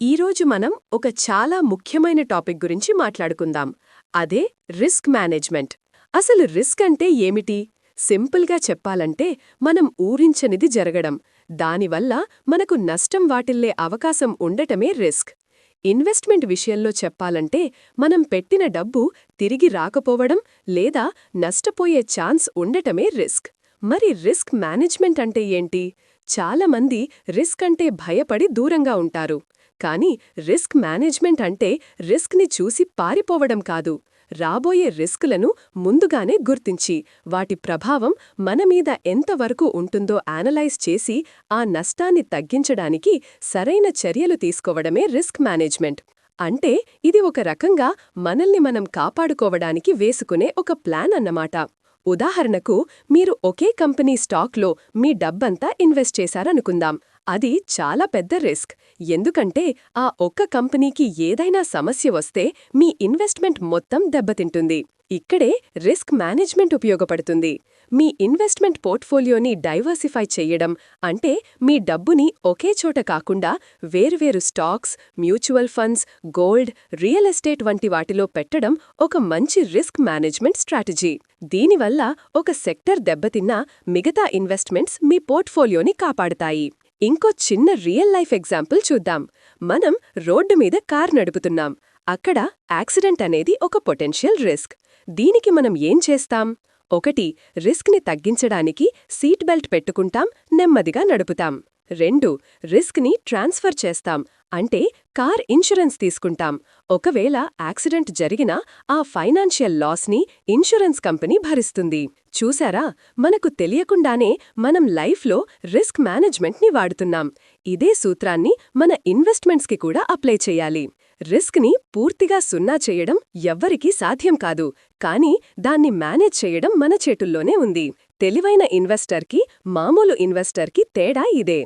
ఈరోజు మనం ఒక చాలా ముఖ్యమైన టాపిక్ గురించి మాట్లాడుకుందాం. అదే రిస్క్ మేనేజ్మెంట్. అసలు రిస్క్ అంటే ఏమిటి? సింపుల్గా చెప్పాలంటే మనం ఊహించనిది జరగడం. దానివల్ల మనకు నష్టం వాటిల్లే అవకాశం ఉండటమే రిస్క్. ఇన్వెస్ట్మెంట్ విషయంలో చెప్పాలంటే మనం పెట్టిన డబ్బు తిరిగి రాకపోవడం లేదా నష్టపోయే ఛాన్స్ ఉండటమే రిస్క్. మరి రిస్క్ మేనేజ్మెంట్ అంటే ఏంటి? చాలామంది రిస్క్ అంటే భయపడి దూరంగా ఉంటారు. కానీ రిస్క్ మేనేజ్మెంట్ అంటే రిస్క్ని చూసి పారిపోవడం కాదు. రాబోయే రిస్కులను ముందుగానే గుర్తించి వాటి ప్రభావం మన మీద ఎంతవరకు ఉంటుందో యానలైజ్ చేసి ఆ నష్టాన్ని తగ్గించడానికి సరైన చర్యలు తీసుకోవడమే రిస్క్ మేనేజ్మెంట్. అంటే ఇది ఒక రకంగా మనల్ని మనం కాపాడుకోవడానికి వేసుకునే ఒక ప్లాన్ అన్నమాట. ఉదాహరణకు మీరు ఒకే కంపెనీ స్టాక్లో మీ డబ్బంతా ఇన్వెస్ట్ చేశారనుకుందాం. అది చాలా పెద్ద రిస్క్. ఎందుకంటే ఆ ఒక్క కంపెనీకి ఏదైనా సమస్య వస్తే మీ ఇన్వెస్ట్మెంట్ మొత్తం దెబ్బతింటుంది. ఇక్కడే రిస్క్ మేనేజ్మెంట్ ఉపయోగపడుతుంది. మీ ఇన్వెస్ట్మెంట్ పోర్ట్ఫోలియోని డైవర్సిఫై చెయ్యడం అంటే మీ డబ్బుని ఒకే చోట కాకుండా వేర్వేరు stocks mutual funds gold real estate వంటి వాటిలో పెట్టడం ఒక మంచి రిస్క్ మేనేజ్మెంట్ స్ట్రాటజీ. దీనివల్ల ఒక సెక్టర్ దెబ్బతిన్నా మిగతా ఇన్వెస్ట్మెంట్స్ మీ పోర్ట్ఫోలియోని కాపాడుతాయి. ఇంకో చిన్న రియల్ లైఫ్ ఎగ్జాంపుల్ చూద్దాం. మనం రోడ్డు మీద కార్ నడుపుతున్నాం. అక్కడ యాక్సిడెంట్ అనేది ఒక పొటెన్షియల్ రిస్క్. దీనికి మనం ఏం చేస్తాం? ఒకటి రిస్క్ని తగ్గించడానికి సీట్ బెల్ట్ పెట్టుకుంటాం నెమ్మదిగా నడుపుతాం. రెండు రిస్క్ని ట్రాన్స్ఫర్ చేస్తాం. అంటే కార్ ఇన్సూరెన్స్ తీసుకుంటాం. ఒకవేళ యాక్సిడెంట్ జరిగినా ఆ ఫైనాన్షియల్ లాస్ని ఇన్సూరెన్స్ కంపెనీ భరిస్తుంది. చూసారా? మనకు తెలియకుండానే మనం లైఫ్లో రిస్క్ మేనేజ్మెంట్ని వాడుతున్నాం. ఇదే సూత్రాన్ని మన ఇన్వెస్ట్మెంట్స్కి కూడా అప్లై చేయాలి. రిస్క్ని పూర్తిగా సున్నా చేయడం ఎవ్వరికీ సాధ్యం కాదు. కానీ దాన్ని మేనేజ్ చేయడం మన చేతుల్లోనే ఉంది. తెలివైన ఇన్వెస్టర్కి మామూలు ఇన్వెస్టర్కి తేడా ఇదే.